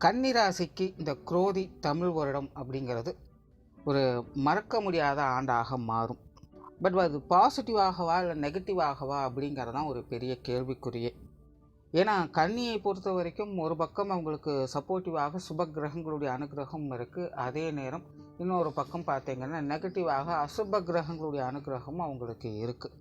கன்னிராசிக்கு இந்த குரோதி தமிழ் வருடம் அப்படிங்கிறது ஒரு மறக்க முடியாத ஆண்டாக மாறும். பட் அது பாசிட்டிவாகவா இல்லை நெகட்டிவாகவா அப்படிங்கிறது தான் ஒரு பெரிய கேள்விக்குரியே ஏன்னா கன்னியை பொறுத்த வரைக்கும் ஒரு பக்கம் அவங்களுக்கு சப்போர்ட்டிவாக சுப கிரகங்களுடைய அனுகிரகம் இருக்குது அதே நேரம் இன்னொரு பக்கம் பார்த்தீங்கன்னா நெகட்டிவாக அசுப கிரகங்களுடைய அனுகிரகமும் அவங்களுக்கு இருக்குது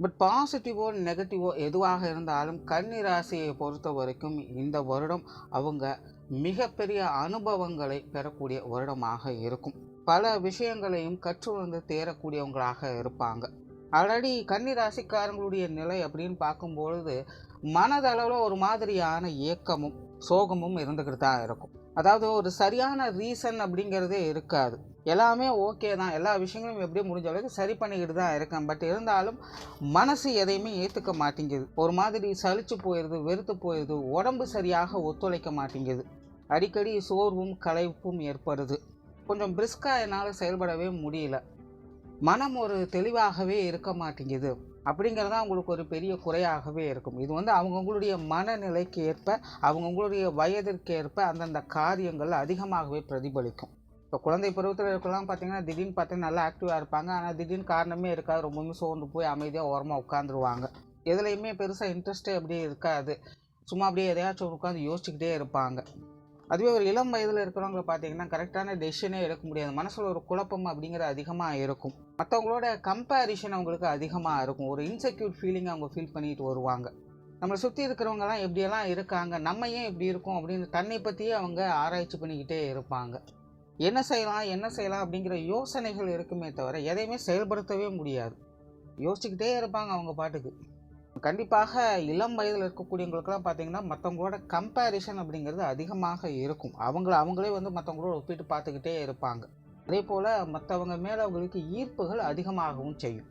பட் பாசிட்டிவோ நெகட்டிவோ எதுவாக இருந்தாலும் கன்னி ராசியை பொறுத்த வரைக்கும் இந்த வருடம் அவங்க மிகப்பெரிய அனுபவங்களை பெறக்கூடிய வருடமாக இருக்கும். பல விஷயங்களையும் கற்றுணர்ந்து தேரக்கூடியவங்களாக இருப்பாங்க. ஆல்ரெடி கன்னி ராசிக்காரங்களுடைய நிலை அப்படின்னு பார்க்கும்பொழுது மனதளவில் ஒரு மாதிரியான ஏக்கமும் சோகமும் இருந்துக்கிட்டு தான் இருக்கும். அதாவது ஒரு சரியான ரீசன் அப்படிங்கிறதே இருக்காது. எல்லாமே ஓகே தான். எல்லா விஷயங்களும் எப்படியும் முடிஞ்ச அளவுக்கு சரி பண்ணிக்கிட்டு தான் இருக்கேன். பட் இருந்தாலும் மனசு எதையுமே ஏற்றுக்க மாட்டேங்குது. ஒரு மாதிரி சலிச்சு போயிடுது வெறுத்து போயிடுது உடம்பு சரியாக ஒத்துழைக்க மாட்டேங்குது. அடிக்கடி சோர்வும் களைப்பும் ஏற்படுது. கொஞ்சம் பிரிஸ்காக என்னால் செயல்படவே முடியல. மனம் ஒரு தெளிவாகவே இருக்க மாட்டேங்குது. அப்படிங்கிறது தான் அவங்களுக்கு ஒரு பெரிய குறையாகவே இருக்கும். இது வந்து அவங்கவுங்களுடைய மனநிலைக்கு ஏற்ப அவங்கவுங்களுடைய வயதிற்கு ஏற்ப அந்தந்த காரியங்கள் அதிகமாகவே பிரதிபலிக்கும். இப்போ குழந்தை பருவத்தில் இருக்கலாம் பார்த்தீங்கன்னா திடீர்னு பார்த்தீங்கன்னா நல்லா ஆக்டிவாக இருப்பாங்க. ஆனால் திடீர்னு காரணமே இருக்காது. ரொம்பவுமே சோர்ந்து போய் அமைதியாக ஓரமாக உட்காந்துருவாங்க எதுலேயுமே பெருசாக இன்ட்ரெஸ்ட்டே அப்படியே இருக்காது. சும்மா அப்படியே எதையாச்சும் உட்காந்து யோசிச்சுக்கிட்டே இருப்பாங்க. அதுவே ஒரு இளம் வயதில் இருக்கிறவங்க பார்த்தீங்கன்னா கரெக்டான டெசிஷனே எடுக்க முடியாது. மனசில் ஒரு குழப்பம் அப்படிங்கிறது அதிகமாக இருக்கும். மற்றவங்களோட கம்பேரிஷன் அவங்களுக்கு அதிகமாக இருக்கும். ஒரு இன்செக்யூர் ஃபீலிங் அவங்க ஃபீல் பண்ணிட்டு வருவாங்க. நம்மளை சுற்றி இருக்கிறவங்கலாம் எப்படியெல்லாம் இருக்காங்க? நம்ம ஏன் இப்படி இருக்கோம்? அப்படின்னு தன்னை பற்றியே அவங்க ஆராய்ச்சி பண்ணிக்கிட்டே இருப்பாங்க. என்ன செய்யலாம்? என்ன செய்யலாம்? அப்படிங்கிற யோசனைகள் இருக்குமே தவிர எதையுமே செயல்படுத்தவே முடியாது. யோசிச்சுக்கிட்டே இருப்பாங்க அவங்க பாட்டுக்கு. கண்டிப்பாக இளம் வயதில் இருக்கக்கூடியவங்களுக்கெல்லாம் பார்த்தீங்கன்னா மற்றவங்களோட கம்பேரிஷன் அப்படிங்கிறது அதிகமாக இருக்கும். அவங்கள அவங்களே வந்து மற்றவங்களோட ஒப்பிட்டு பார்த்துக்கிட்டே இருப்பாங்க. அதே போல் மற்றவங்க மேலே அவங்களுக்கு ஈர்ப்புகள் அதிகமாகவும் செய்யும்.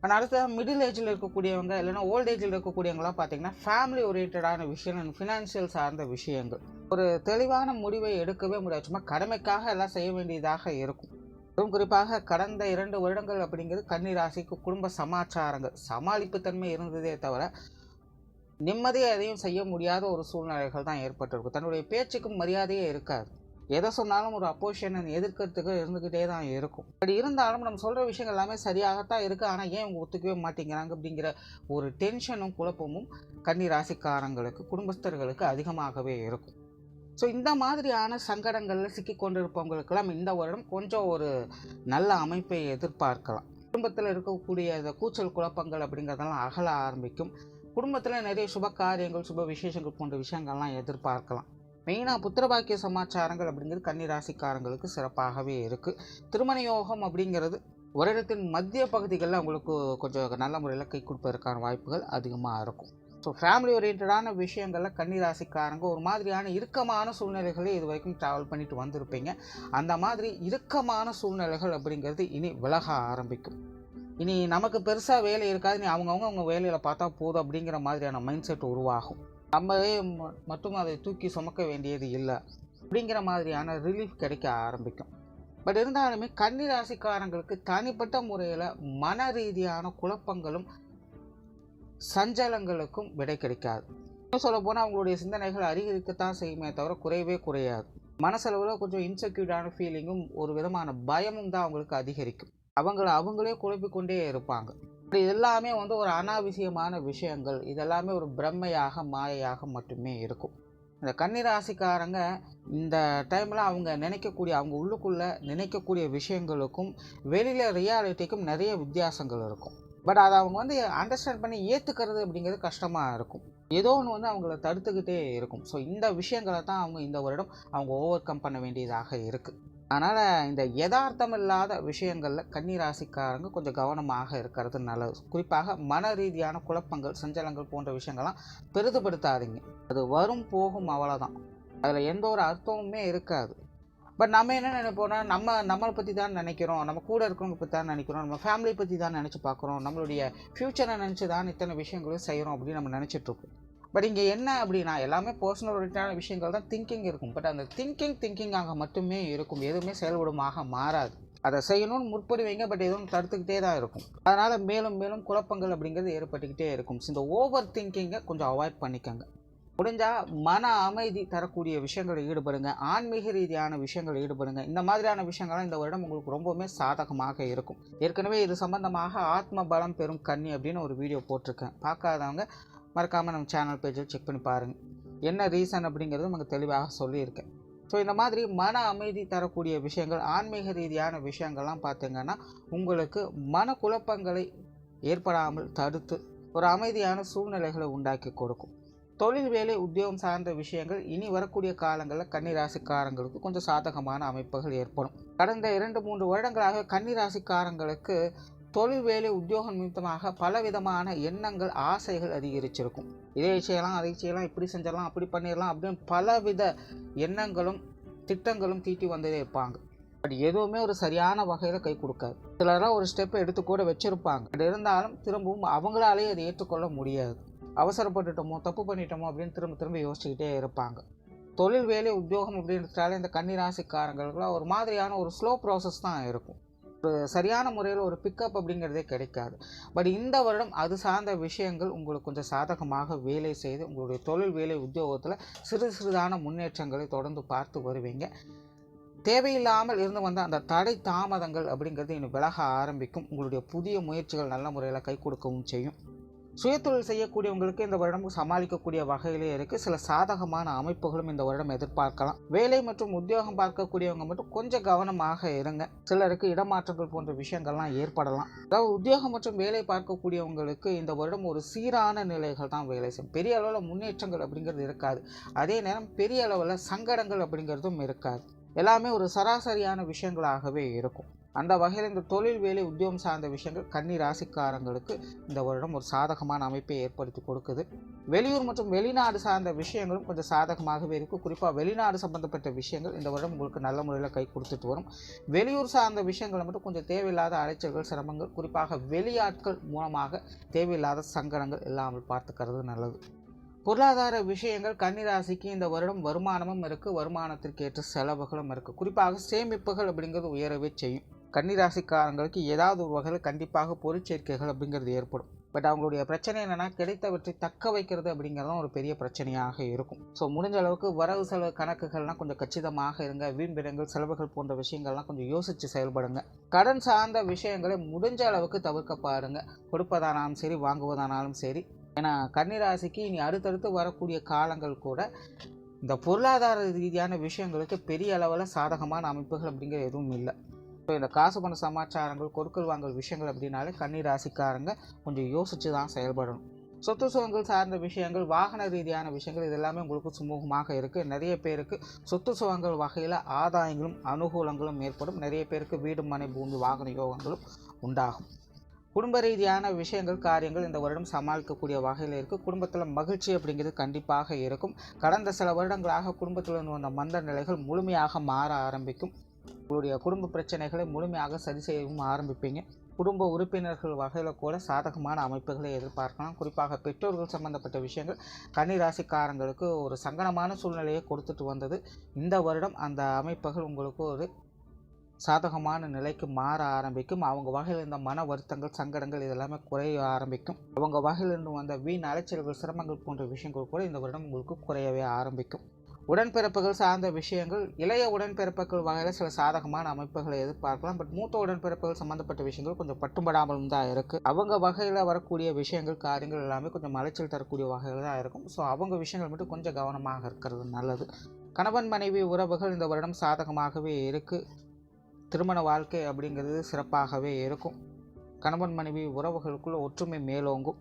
ஆனால் அடுத்த மிடில் ஏஜில் இருக்கக்கூடியவங்க இல்லைனா ஓல்ட் ஏஜில் இருக்கக்கூடியவங்களாம் பார்த்தீங்கன்னா ஃபேமிலி ஓரியன்டான விஷயம் அண்ட் ஃபினான்ஷியல் சார்ந்த விஷயங்கள். ஒரு தெளிவான முடிவை எடுக்கவே முடியாது. சும்மா கடமைக்காக எல்லாம் செய்ய வேண்டியதாக இருக்கும். அதுவும் குறிப்பாக கடந்த இரண்டு வருடங்கள் அப்படிங்கிறது கன்னிராசிக்கு குடும்ப சமாச்சாரங்கள். சமாளிப்பு தன்மை இருந்ததே தவிர நிம்மதியாக எதையும் செய்ய முடியாத ஒரு சூழ்நிலைகள் தான் ஏற்பட்டிருக்கும் தன்னுடைய பேச்சுக்கும் மரியாதையே இருக்காது. எதை சொன்னாலும் ஒரு அப்போஷனை எதிர்க்கிறதுக்கு இருந்துக்கிட்டே தான் இருக்கும். அப்படி இருந்தாலும் நம்ம சொல்கிற விஷயங்கள் எல்லாமே சரியாகத்தான் இருக்குது ஆனால் ஏன் இவங்க ஒத்துக்கவே மாட்டேங்கிறாங்க அப்படிங்கிற ஒரு டென்ஷனும் குழப்பமும் கன்னி ராசிக்காரங்களுக்கு குடும்பஸ்தர்களுக்கு அதிகமாகவே இருக்கும். ஸோ இந்த மாதிரியான சங்கடங்களில் சிக்கி கொண்டிருப்பவங்களுக்கெல்லாம் இந்த வருடம் கொஞ்சம் ஒரு நல்ல அமைப்பை எதிர்பார்க்கலாம். குடும்பத்தில் இருக்கக்கூடிய இந்த கூச்சல் குழப்பங்கள் அப்படிங்கிறதெல்லாம் அகல ஆரம்பிக்கும். குடும்பத்தில் நிறைய சுப காரியங்கள் சுப விசேஷங்கள் போன்ற விஷயங்கள்லாம் எதிர்பார்க்கலாம். மெயினாக புத்திரபாக்கிய சமாச்சாரங்கள் அப்படிங்கிறது கன்னிராசிக்காரங்களுக்கு சிறப்பாகவே இருக்குது திருமண யோகம் அப்படிங்கிறது வருடத்தின் மத்திய பகுதிகளில் அவங்களுக்கு கொஞ்சம் நல்ல முறையில் கை கொடுப்பதற்கான வாய்ப்புகள் அதிகமாக இருக்கும். ஸோ ஃபேமிலி ஓரியன்டான விஷயங்களில் கன்னிராசிக்காரங்க ஒரு மாதிரியான இறுக்கமான சூழ்நிலைகளை இது வரைக்கும் ட்ராவல் பண்ணிட்டு வந்திருப்பீங்க. அந்த மாதிரி இறுக்கமான சூழ்நிலைகள் அப்படிங்கிறது இனி விலக ஆரம்பிக்கும். இனி நமக்கு பெருசாக வேலை இருக்காது. நீ அவங்கவுங்க அவங்க வேலையில் பார்த்தா போதும் அப்படிங்கிற மாதிரியான மைண்ட் செட் உருவாகும். நம்மளே மட்டும் அதை தூக்கி சுமக்க வேண்டியது இல்லை அப்படிங்கிற மாதிரியான ரிலீஃப் கிடைக்க ஆரம்பிக்கும். பட் இருந்தாலுமே கன்னி ராசிக்காரங்களுக்கு தனிப்பட்ட முறையில் மன ரீதியான குழப்பங்களும் சஞ்சலங்களுக்கும் விடை கிடைக்காது. இன்னும் சொல்ல போனால் அவங்களுடைய சிந்தனைகள் அதிகரிக்கத்தான் செய்யுமே தவிர குறையவே குறையாது. மனசளவில் கொஞ்சம் இன்செக்யூர்டான ஃபீலிங்கும் ஒரு விதமான பயமும் தான் அவங்களுக்கு அதிகரிக்கும். அவங்கள அவங்களே குழப்பிக்கொண்டே இருப்பாங்க. இப்படி எல்லாமே வந்து ஒரு அனாவசியமான விஷயங்கள். இதெல்லாமே ஒரு பிரம்மையாக மாயையாக மட்டுமே இருக்கும். இந்த கன்னிராசிக்காரங்க இந்த டைமில் அவங்க நினைக்கக்கூடிய அவங்க உள்ளுக்குள்ளே நினைக்கக்கூடிய விஷயங்களுக்கும் வெளியில் ரியாலிட்டிக்கும் நிறைய வித்தியாசங்கள் இருக்கும். பட் அதை அவங்க வந்து அண்டர்ஸ்டாண்ட் பண்ணி ஏற்றுக்கிறது அப்படிங்கிறது கஷ்டமாக இருக்கும். ஏதோ ஒன்று வந்து அவங்கள தடுத்துக்கிட்டே இருக்கும். ஸோ இந்த விஷயங்களை தான் அவங்க இந்த வருடம் அவங்க ஓவர் கம் பண்ண வேண்டியதாக இருக்குது அதனால் இந்த யதார்த்தம் இல்லாத விஷயங்களில் கன்னிராசிக்காரங்க கொஞ்சம் கவனமாக இருக்கிறது நல்லது. குறிப்பாக மன ரீதியான குழப்பங்கள் சஞ்சலங்கள் போன்ற விஷயங்கள்லாம் பெரிதுபடுத்தாதீங்க. அது வரும் போகும் அவ்வளோதான் அதில் எந்த ஒரு அர்த்தமுமே இருக்காது. பட் நம்ம என்ன நினைப்போம்னா நம்ம நம்மளை பற்றி தான் நினைக்கிறோம். நம்ம கூட இருக்கிறவங்க பற்றி தான் நினைக்கிறோம். நம்ம ஃபேமிலி பற்றி தான் நினச்சி பார்க்குறோம். நம்மளுடைய ஃப்யூச்சரை நினச்சி தான் இத்தனை விஷயங்களும் செய்கிறோம் அப்படின்னு நம்ம நினச்சிட்ருக்கோம் பட் இங்கே என்ன அப்படின்னா எல்லாமே பர்சனல் ரிலேட்டடான விஷயங்கள் தான் திங்கிங் இருக்கும். பட் அந்த திங்கிங் திங்கிங்காக மட்டுமே இருக்கும். எதுவுமே செயல்படுமாக மாறாது. அதை செய்யணும்னு முற்படுவீங்க பட் எதுவும் தடுத்துக்கிட்டே தான் இருக்கும். அதனால் மேலும் மேலும் குழப்பங்கள் அப்படிங்கிறது ஏற்பட்டுக்கிட்டே இருக்கும். ஸோ இந்த ஓவர் திங்கிங்கை கொஞ்சம் அவாய்ட் பண்ணிக்கோங்க. முடிஞ்சால் மன அமைதி தரக்கூடிய விஷயங்களில் ஈடுபடுங்க. ஆன்மீக ரீதியான விஷயங்களில் ஈடுபடுங்க. இந்த மாதிரியான விஷயங்கள்லாம் இந்த வருடம் உங்களுக்கு ரொம்பவுமே சாதகமாக இருக்கும். ஏற்கனவே இது சம்பந்தமாக ஆத்ம பலம் பெறும் கன்னி அப்படின்னு ஒரு வீடியோ போட்டிருக்கேன். பார்க்காதவங்க மறக்காமல் நம்ம சேனல் பேஜில் செக் பண்ணி பாருங்கள் என்ன ரீசன் அப்படிங்கிறது நமக்கு தெளிவாக சொல்லியிருக்கேன். ஸோ இந்த மாதிரி மன அமைதி தரக்கூடிய விஷயங்கள் ஆன்மீக ரீதியான விஷயங்கள்லாம் பார்த்தீங்கன்னா உங்களுக்கு மன குழப்பங்களை ஏற்படாமல் தடுத்து ஒரு அமைதியான சூழ்நிலைகளை உண்டாக்கி கொடுக்கும். தொழில் வேலை உத்தியோகம் சார்ந்த விஷயங்கள் இனி வரக்கூடிய காலங்களில் கன்னிராசிக்காரங்களுக்கு கொஞ்சம் சாதகமான அமைப்புகள் ஏற்படும். கடந்த இரண்டு மூன்று வருடங்களாக கன்னிராசிக்காரங்களுக்கு தொழில் வேலை உத்தியோகம் நிமித்தமாக பலவிதமான எண்ணங்கள் ஆசைகள் அதிகரிச்சிருக்கும். இதை செய்யலாம் அதை செய்யலாம் இப்படி செஞ்சிடலாம் அப்படி பண்ணிடலாம் அப்படின்னு பலவித எண்ணங்களும் திட்டங்களும் தீட்டி வந்ததே இருப்பாங்க. பட் எதுவுமே ஒரு சரியான வகையில் கை கொடுக்காது. சிலரெல்லாம் ஒரு ஸ்டெப்பை எடுத்து கூட வச்சுருப்பாங்க. பட் இருந்தாலும் திரும்பவும் அவங்களாலேயே அதை ஏற்றுக்கொள்ள முடியாது. அவசரப்பட்டுட்டோமோ தப்பு பண்ணிட்டோமோ அப்படின்னு திரும்ப திரும்ப யோசிச்சுக்கிட்டே இருப்பாங்க. தொழில் வேலை உத்தியோகம் அப்படின்றதால இந்த கன்னிராசிக்காரங்களுக்குலாம் ஒரு மாதிரியான ஒரு ஸ்லோ ப்ராசஸ் தான் இருக்கும். ஒரு சரியான முறையில் ஒரு பிக்கப் அப்படிங்கிறதே கிடைக்காது. பட் இந்த வருடம் அது சார்ந்த விஷயங்கள் உங்களுக்கு கொஞ்சம் சாதகமாக வேலை செய்து உங்களுடைய தொழில் வேலை உத்தியோகத்தில் சிறு சிறிதான முன்னேற்றங்களை தொடர்ந்து பார்த்து வருவீங்க. தேவையில்லாமல் இருந்து வந்த அந்த தடை தாமதங்கள் அப்படிங்கிறது இன்னும் விலக ஆரம்பிக்கும். உங்களுடைய புதிய முயற்சிகள் நல்ல முறையில் கை கொடுக்கவும் செய்யும். சுயதொழில் செய்யக்கூடியவங்களுக்கு இந்த வருடம் சமாளிக்கக்கூடிய வகையிலே இருக்குது சில சாதகமான அமைப்புகளும் இந்த வருடம் எதிர்பார்க்கலாம். வேலை மற்றும் உத்தியோகம் பார்க்கக்கூடியவங்க மட்டும் கொஞ்சம் கவனமாக இருங்க. சிலருக்கு இடமாற்றங்கள் போன்ற விஷயங்கள்லாம் ஏற்படலாம். அதாவது உத்தியோகம் மற்றும் வேலை பார்க்கக்கூடியவங்களுக்கு இந்த வருடம் ஒரு சீரான நிலைகள் தான் வேலை செய்யும். பெரிய அளவில் முன்னேற்றங்கள் அப்படிங்கிறது இருக்காது. அதே நேரம் பெரிய அளவில் சங்கடங்கள் அப்படிங்கிறதும் இருக்காது. எல்லாமே ஒரு சராசரியான விஷயங்களாகவே இருக்கும். அந்த வகையில் இந்த தொழில் வேலை உத்தியோகம் சார்ந்த விஷயங்கள் கன்னி ராசிக்காரங்களுக்கு இந்த வருடம் ஒரு சாதகமான அமைப்பை ஏற்படுத்தி கொடுக்குது. வெளியூர் மற்றும் வெளிநாடு சார்ந்த விஷயங்களும் கொஞ்சம் சாதகமாகவே இருக்கும் குறிப்பாக வெளிநாடு சம்பந்தப்பட்ட விஷயங்கள் இந்த வருடம் உங்களுக்கு நல்ல முறையில் கை கொடுத்துட்டு வரும். வெளியூர் சார்ந்த விஷயங்களை மட்டும் கொஞ்சம் தேவையில்லாத அலைச்சல்கள் சிரமங்கள் குறிப்பாக வெளியாட்கள் மூலமாக தேவையில்லாத சங்கடங்கள் இல்லாமல் பார்த்துக்கிறது நல்லது. பொருளாதார விஷயங்கள் கன்னிராசிக்கு இந்த வருடம் வருமானமும் இருக்குது வருமானத்திற்கு ஏற்ற செலவுகளும் இருக்குது குறிப்பாக சேமிப்புகள் அப்படிங்கிறது உயரவே செய்யும். கன்னிராசிக்காரங்களுக்கு ஏதாவது ஒரு வகையில் கண்டிப்பாக பொருட்சேர்க்கைகள் அப்படிங்கிறது ஏற்படும். பட் அவங்களுடைய பிரச்சனை என்னென்னா கிடைத்தவற்றை தக்க வைக்கிறது அப்படிங்கிறதும் ஒரு பெரிய பிரச்சனையாக இருக்கும். ஸோ முடிஞ்ச அளவுக்கு வரவு செலவு கணக்குகள்லாம் கொஞ்சம் கச்சிதமாக இருங்க. வீண்பிடங்கள் செலவுகள் போன்ற விஷயங்கள்லாம் கொஞ்சம் யோசித்து செயல்படுங்க. கடன் சார்ந்த விஷயங்களை முடிஞ்ச அளவுக்கு தவிர்க்க பாருங்க. கொடுப்பதானாலும் சரி வாங்குவதானாலும் சரி ஏன்னா கன்னிராசிக்கு இனி அடுத்தடுத்து வரக்கூடிய காலங்கள் கூட இந்த பொருளாதார ரீதியான விஷயங்களுக்கு பெரிய அளவில் சாதகமான அமைப்புகள் அப்படிங்கிற எதுவும் இல்லை. ஸோ இந்த காசு பண சமாச்சாரங்கள் கொடுக்கல் வாங்கல் விஷயங்கள் அப்படின்னாலே கன்னி ராசிக்காரங்க கொஞ்சம் யோசித்து தான் செயல்படணும். சொத்து சுகங்கள் சார்ந்த விஷயங்கள் வாகன ரீதியான விஷயங்கள் இதெல்லாமே உங்களுக்கு சுமூகமாக இருக்குது நிறைய பேருக்கு சொத்து சுகங்கள் வகையில் ஆதாயங்களும் அனுகூலங்களும் ஏற்படும். நிறைய பேருக்கு வீடு மனை பூமி வாகன யோகங்களும் உண்டாகும். குடும்ப ரீதியான விஷயங்கள் காரியங்கள் இந்த வருடம் சமாளிக்கக்கூடிய வகையில் இருக்குது குடும்பத்தில் மகிழ்ச்சி அப்படிங்கிறது கண்டிப்பாக இருக்கும். கடந்த சில வருடங்களாக குடும்பத்தில் இருந்து வந்த மந்த நிலைகள் முழுமையாக மாற ஆரம்பிக்கும். உங்களுடைய குடும்ப பிரச்சனைகளை முழுமையாக சரி செய்யவும் ஆரம்பிப்பீங்க. குடும்ப உறுப்பினர்கள் வகையில் கூட சாதகமான அமைப்புகளை எதிர்பார்க்கலாம். குறிப்பாக பெற்றோர்கள் சம்பந்தப்பட்ட விஷயங்கள் கன்னிராசிக்காரங்களுக்கு ஒரு சங்கடமான சூழ்நிலையை கொடுத்துட்டு வந்தது. இந்த வருடம் அந்த அமைப்புகள் உங்களுக்கு ஒரு சாதகமான நிலைக்கு மாற ஆரம்பிக்கும். அவங்க வகையில் இருந்த மன வருத்தங்கள் சங்கடங்கள் இதெல்லாமே குறைய ஆரம்பிக்கும். அவங்க வகையிலிருந்து வந்த வீண் அலைச்சல்கள் சிரமங்கள் போன்ற விஷயங்கள் கூட இந்த வருடம் உங்களுக்கு குறையவே ஆரம்பிக்கும். உடன்பிறப்புகள் சார்ந்த விஷயங்கள் இளைய உடன்பிறப்புகள் வகையில் சில சாதகமான அமைப்புகளை எதிர்பார்க்கலாம். பட் மூத்த உடன்பிறப்புகள் சம்மந்தப்பட்ட விஷயங்கள் கொஞ்சம் பட்டுப்படாமலும் தான் இருக்குது அவங்க வகையில் வரக்கூடிய விஷயங்கள் காரியங்கள் எல்லாமே கொஞ்சம் அலைச்சல் தரக்கூடிய வகையில் தான் இருக்கும். ஸோ அவங்க விஷயங்கள் மட்டும் கொஞ்சம் கவனமாக இருக்கிறது நல்லது. கணவன் மனைவி உறவுகள் இந்த வருடம் சாதகமாகவே இருக்குது திருமண வாழ்க்கை அப்படிங்கிறது சிறப்பாகவே இருக்கும். கணவன் மனைவி உறவுகளுக்குள்ள ஒற்றுமை மேலோங்கும்.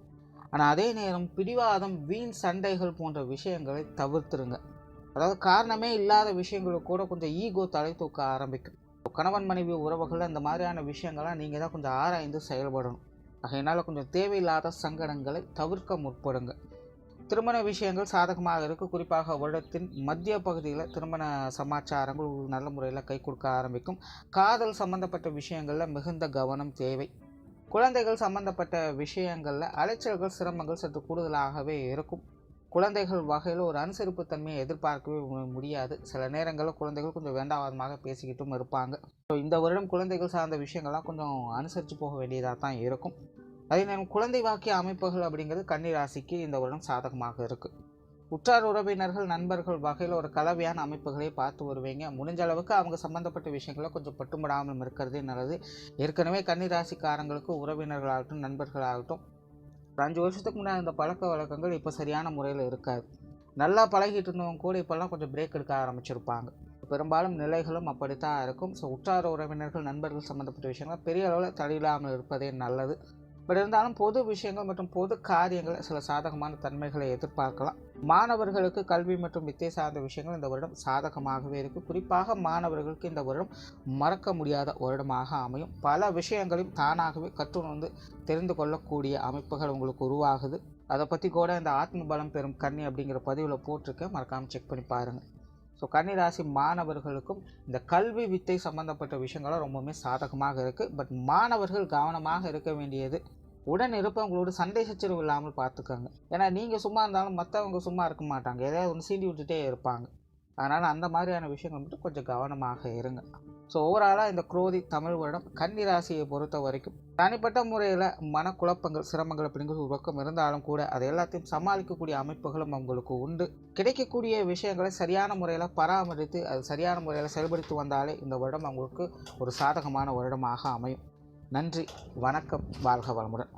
ஆனால் அதே நேரம் பிடிவாதம் வீண் சண்டைகள் போன்ற விஷயங்களை தவிர்த்துருங்க. அதாவது காரணமே இல்லாத விஷயங்களுக்கு கூட கொஞ்சம் ஈகோ தலை தூக்க ஆரம்பிக்கும். கணவன் மனைவி உறவுகள் அந்த மாதிரியான விஷயங்கள்லாம் நீங்கள் தான் கொஞ்சம் ஆராய்ந்து செயல்படணும். ஆகையினால் கொஞ்சம் தேவையில்லாத சங்கடங்களை தவிர்க்க முற்படுங்க. திருமண விஷயங்கள் சாதகமாக இருக்குது குறிப்பாக வருடத்தின் மத்திய பகுதியில் திருமண சமாச்சாரங்கள் நல்ல முறையில் கை கொடுக்க ஆரம்பிக்கும். காதல் சம்பந்தப்பட்ட விஷயங்களில் மிகுந்த கவனம் தேவை. குழந்தைகள் சம்பந்தப்பட்ட விஷயங்களில் அலைச்சல்கள் சிரமங்கள் சற்று கூடுதலாகவே இருக்கும். குழந்தைகள் வகையில் ஒரு அனுசரிப்பு தன்மையை எதிர்பார்க்கவே முடியாது. சில நேரங்களில் குழந்தைகள் கொஞ்சம் வேண்டாவாதமாக பேசிக்கிட்டும் இருப்பாங்க. ஸோ இந்த வருடம் குழந்தைகள் சார்ந்த விஷயங்கள்லாம் கொஞ்சம் அனுசரித்து போக வேண்டியதாக தான் இருக்கும். அதே நேரம் குழந்தை வாக்கிய அமைப்புகள் அப்படிங்கிறது கன்னி ராசிக்கு இந்த வருடம் சாதகமாக இருக்குது உற்றார் உறவினர்கள் நண்பர்கள் வகையில் ஒரு கலவையான அமைப்புகளை பார்த்து வருவீங்க. முடிஞ்ச அளவுக்கு அவங்க சம்மந்தப்பட்ட விஷயங்களை கொஞ்சம் பட்டுப்படாமல் இருக்கிறதே நல்லது. ஏற்கனவே கன்னிராசிக்காரங்களுக்கு உறவினர்களாகட்டும் நண்பர்களாகட்டும் ஒரு அஞ்சு வருஷத்துக்கு முன்னாடி இந்த பழக்க வழக்கங்கள் இப்போ சரியான முறையில் இருக்காது. நல்லா பழகிட்டு இருந்தவங்க கூட இப்போல்லாம் கொஞ்சம் பிரேக் எடுக்க ஆரம்பிச்சிருப்பாங்க. பெரும்பாலும் நிலைகளும் அப்படித்தான் இருக்கும். ஸோ உற்றார உறவினர்கள் நண்பர்கள் சம்மந்தப்பட்ட விஷயங்கள் பெரிய அளவில் தடையில்லாமல் இருப்பதே நல்லது. பட் இருந்தாலும் பொது விஷயங்கள் மற்றும் பொது காரியங்கள் சில சாதகமான தன்மைகளை எதிர்பார்க்கலாம். மாணவர்களுக்கு கல்வி மற்றும் வித்தை சார்ந்த விஷயங்கள் இந்த வருடம் சாதகமாகவே இருக்குது குறிப்பாக மாணவர்களுக்கு இந்த வருடம் மறக்க முடியாத வருடமாக அமையும். பல விஷயங்களையும் தானாகவே கற்றுணர்ந்து தெரிந்து கொள்ளக்கூடிய அமைப்புகள் உங்களுக்கு உருவாகுது. அதை பற்றி கூட இந்த ஆத்ம பலம் பெறும் கண்ணி அப்படிங்கிற பதிவில் போட்டிருக்கேன். மறக்காமல் செக் பண்ணி பாருங்கள் ஸோ கன்னிராசி மாணவர்களுக்கும் இந்த கல்வி வித்தை சம்பந்தப்பட்ட விஷயங்களும் ரொம்பவுமே சாதகமாக இருக்குது பட் மாணவர்கள் கவனமாக இருக்க வேண்டியது உடன் இருப்பவங்களோட சண்டை சச்சரவு இல்லாமல் பார்த்துக்கோங்க. ஏன்னா நீங்கள் சும்மா இருந்தாலும் மற்றவங்க சும்மா இருக்க மாட்டாங்க. ஏதாவது ஒன்று சீண்டி விட்டுட்டே இருப்பாங்க. அதனால் அந்த மாதிரியான விஷயங்கள் மட்டும் கொஞ்சம் கவனமாக இருங்க. ஸோ ஓவராலாக இந்த குரோதி தமிழ் வருடம் கன்னிராசியை பொறுத்த வரைக்கும் தனிப்பட்ட முறையில் மனக்குழப்பங்கள் சிரமங்கள் அப்படிங்கிற ஒரு பக்கம் இருந்தாலும் கூட அதை எல்லாத்தையும் சமாளிக்கக்கூடிய அமைப்புகளும் அவங்களுக்கு உண்டு. கிடைக்கக்கூடிய விஷயங்களை சரியான முறையில் பராமரித்து அது சரியான முறையில் செயல்படுத்தி வந்தாலே இந்த வருடம் அவங்களுக்கு ஒரு சாதகமான வருடமாக அமையும். நன்றி வணக்கம் வாழ்க வளமுடன்.